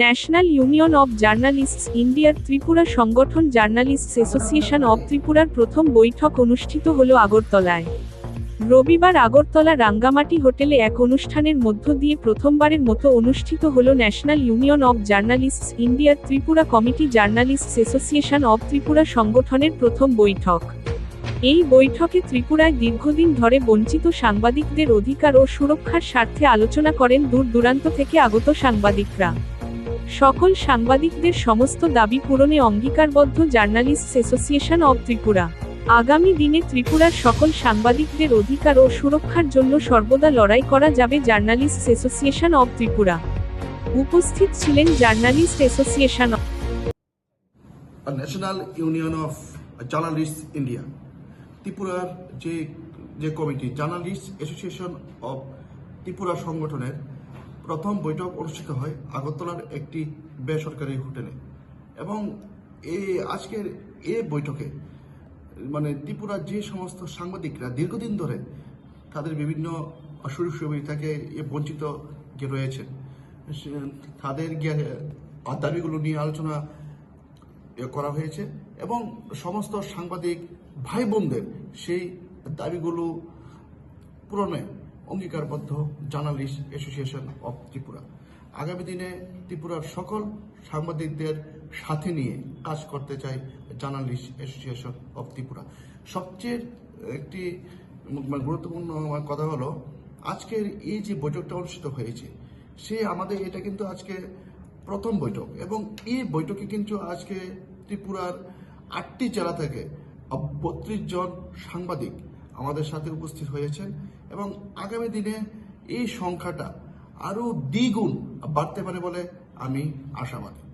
National union of journalists ইন্ডিয়ার ত্রিপুরা সংগঠন journalists association of ত্রিপুরার প্রথম বৈঠক অনুষ্ঠিত হল আগরতলায়। রবিবার আগরতলা রাঙ্গামাটি হোটেলে এক অনুষ্ঠানের মধ্য দিয়ে প্রথমবারের মতো অনুষ্ঠিত হল ন্যাশনাল ইউনিয়ন অব জার্নালিস্টস ইন্ডিয়ার Tripura committee journalists association of Tripura সংগঠনের প্রথম বৈঠক। এই বৈঠকে ত্রিপুরায় দীর্ঘদিন ধরে বঞ্চিত সাংবাদিকদের অধিকার ও সুরক্ষার স্বার্থে আলোচনা করেন দূর দূরান্ত থেকে আগত সাংবাদিকরা। সকল সাংবাদিকদের সমস্ত দাবি পূরণে অঙ্গীকারবদ্ধ জার্নালিস্টস অ্যাসোসিয়েশন অব ত্রিপুরা। আগামী দিনে ত্রিপুরার সকল সাংবাদিকদের অধিকার ও সুরক্ষার জন্য সর্বদা লড়াই করা যাবে জার্নালিস্টস অ্যাসোসিয়েশন অব ত্রিপুরা। উপস্থিত ছিলেন journalist association national union of journalist India ত্রিপুরার যে যে committee journalist association of Tripura সংগঠনের প্রথম বৈঠক অনুষ্ঠিত হয় আগরতলার একটি বেসরকারি হোটেলে। এবং এই আজকের এ বৈঠকে মানে ত্রিপুরার যে সমস্ত সাংবাদিকরা দীর্ঘদিন ধরে তাদের বিভিন্ন সুযোগ সুবিধাকে বঞ্চিত যে রয়েছেন তাদের দাবিগুলো নিয়ে আলোচনা করা হয়েছে এবং সমস্ত সাংবাদিক ভাই বোনদের সেই দাবিগুলো পূরণে অঙ্গীকারবদ্ধ জার্নালিস্ট অ্যাসোসিয়েশন অফ ত্রিপুরা। আগামী দিনে ত্রিপুরার সকল সাংবাদিকদের সাথে নিয়ে কাজ করতে চাই জার্নালিস্ট অ্যাসোসিয়েশন অফ ত্রিপুরা। সবচেয়ে একটি মানে গুরুত্বপূর্ণ কথা হলো, আজকের এই যে বৈঠকটা অনুষ্ঠিত হয়েছে, সে আমাদের এটা কিন্তু আজকে প্রথম বৈঠক এবং এই বৈঠকে কিন্তু আজকে ত্রিপুরার আটটি জেলা থেকে বত্রিশ জন সাংবাদিক আমাদের সাথে উপস্থিত হয়েছেন এবং আগামী দিনে এই সংখ্যাটা আরও দ্বিগুণ বাড়তে পারে বলে আমি আশাবাদী।